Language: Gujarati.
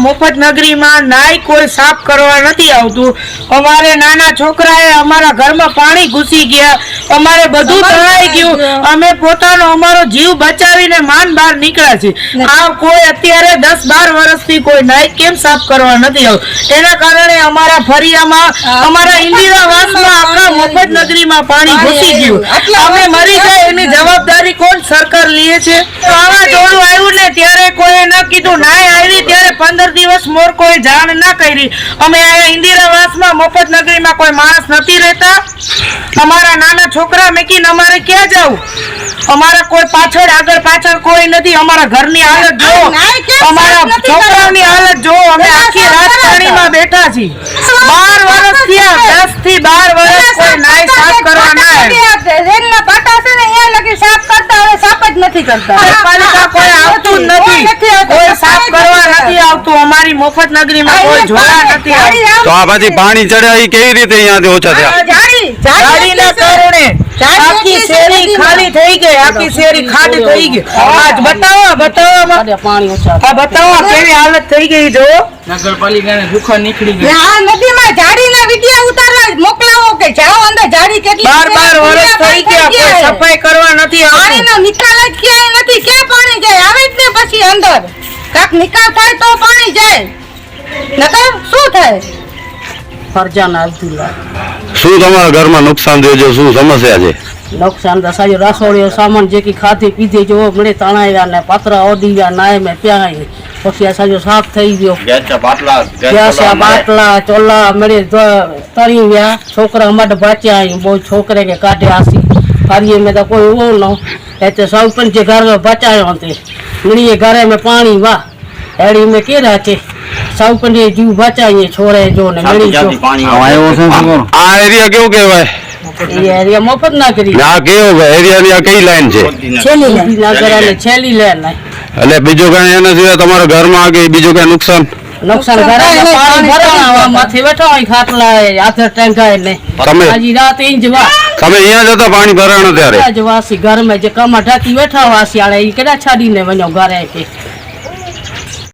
મફત નગરીમાં નાય કોઈ સાફ કરવા નથી આવતું. અમારે નાના છોકરાએ અમારા ઘરમાં પાણી ઘૂસી ગયા. અમારે બધું તણાઈ ગયું. અમે પોતાનો અમારો જીવ બચાવીને માન બહાર નીકળ્યા છે આ કોઈ અત્યારે દસ બાર વર્ષથી કોઈ નાય કેમ સાફ કરવા નથી આવતું? એના કારણે અમારા ફરિયામાં અમારા ઇન્દિરાવાસમાં આખા મફત નગરીમાં પાણી ઘૂસી ગયું. અમે મરી જાય એની જવાબ સરકાર લે છે. વાવાઝોડું આવ્યું ને ત્યારે કોઈ ન કીધું. ના આવી ત્યારે પંદર દિવસ મોર કોઈ જાણ ના કરી. અમે ઇન્દિરાવાસમાં મફત નગરીમાં કોઈ માણસ નથી રહેતા. અમારા નાના છોકરા મેકીને અમારે ક્યાં જવું અમારા કોઈ પાછળ આગળ પાછળ કોઈ નથી. અમારા ઘરની હાલત જો અમારા છોકરાઓની હાલત જો અમે આખી રાત પાણીમાં બેઠા છીએ. બાર વર્ષ થયા. દસથી બાર વર્ષ કોઈ નાય સાફ કરવા ના આવ્યું. રેલના પાટા છે ને અહીંયા લગી સાફ કરતા હવે સાફ જ નથી કરતા. કોઈ આવતું નથી. નથી. કોઈ સાફ કરવા નથી આવતું. અમારી મફત નગરીમાં કોઈ જોડા નથી તો આ પછી પાણી ચડે એ કેવી રીતે અહીંયાથી ઓછા થયા? જાડી. ગાડીના કારણે આખી શેરી. ખાલી થઈ ગઈ. આખી શેરી ખાલી થઈ ગઈ. આજ બતાવો બતાવો. પાણી ઓછા આ બતાવો કેવી હાલત થઈ ગઈ જો. નગરપાલિકાને દુઃખ નીકળી ને આ નદીમાં જાડીના વિડિયા ઉતારવા કેટલી બાર છે, બાર વર્ષ થઈ ગયા કોઈ સફાઈ કરવા નથી આવતું. પાણીનો નિકાલ જ ક્યાંય નથી ક્યાં પાણી જાય? આવે જ ને પછી અંદર. કાક નિકાલ થાય તો પાણી જાય. નકર શું થાય? ફરજાના અબ્દુલ્લા શું તમારા ઘરમાં નુકસાન થયું છે? શું સમસ્યા છે? નુકસાન તો સાજો રસોડીઓ સામાન જે કી ખાધી પીધી જો મળે તણાવ્યા ને પાતરા ઓડી ગયા નાય મેં પ્યાય પછી આ સાજો સાફ થઈ ગયો. ગેસા બાટલા ચોલા મળે તરી ગયા છોકરા માટે બાચ્યા બહુ છોકરે કે કાઢે આસી ફરીએ મેં તો કોઈ એવો ન એટલે સૌ પણ જે ઘર બચાયો તે. મળીએ ઘરે મેં પાણી વાહ. એડી મેં કે છે સૌ પણ જીવ બચાવીએ છોરે જો ને મળી જો. આ એરિયા કેવો કહેવાય? એરિયા મફત ના કરી. ના કેવો એરિયા ની આ કઈ લાઈન છે? છેલ્લી લાઈન છેલ્લી લાઈન એટલે બીજું કઈ એના સિવાય તમારા ઘરમાં કે બીજું કઈ નુકસાન? નુકસાન કરે ને પાણી ભરાવા માથે બેઠા હોય ખાટલા હાથે ટેંકાય ને તમે આજી રાત તમે અહીંયા જતા પાણી ભરાણો ત્યારે? આજ વાસી ઘરમાં જે કમા ઢાકી બેઠા વાસી આળે ઈ કેડા છાડીને વણ્યો ઘરે કે.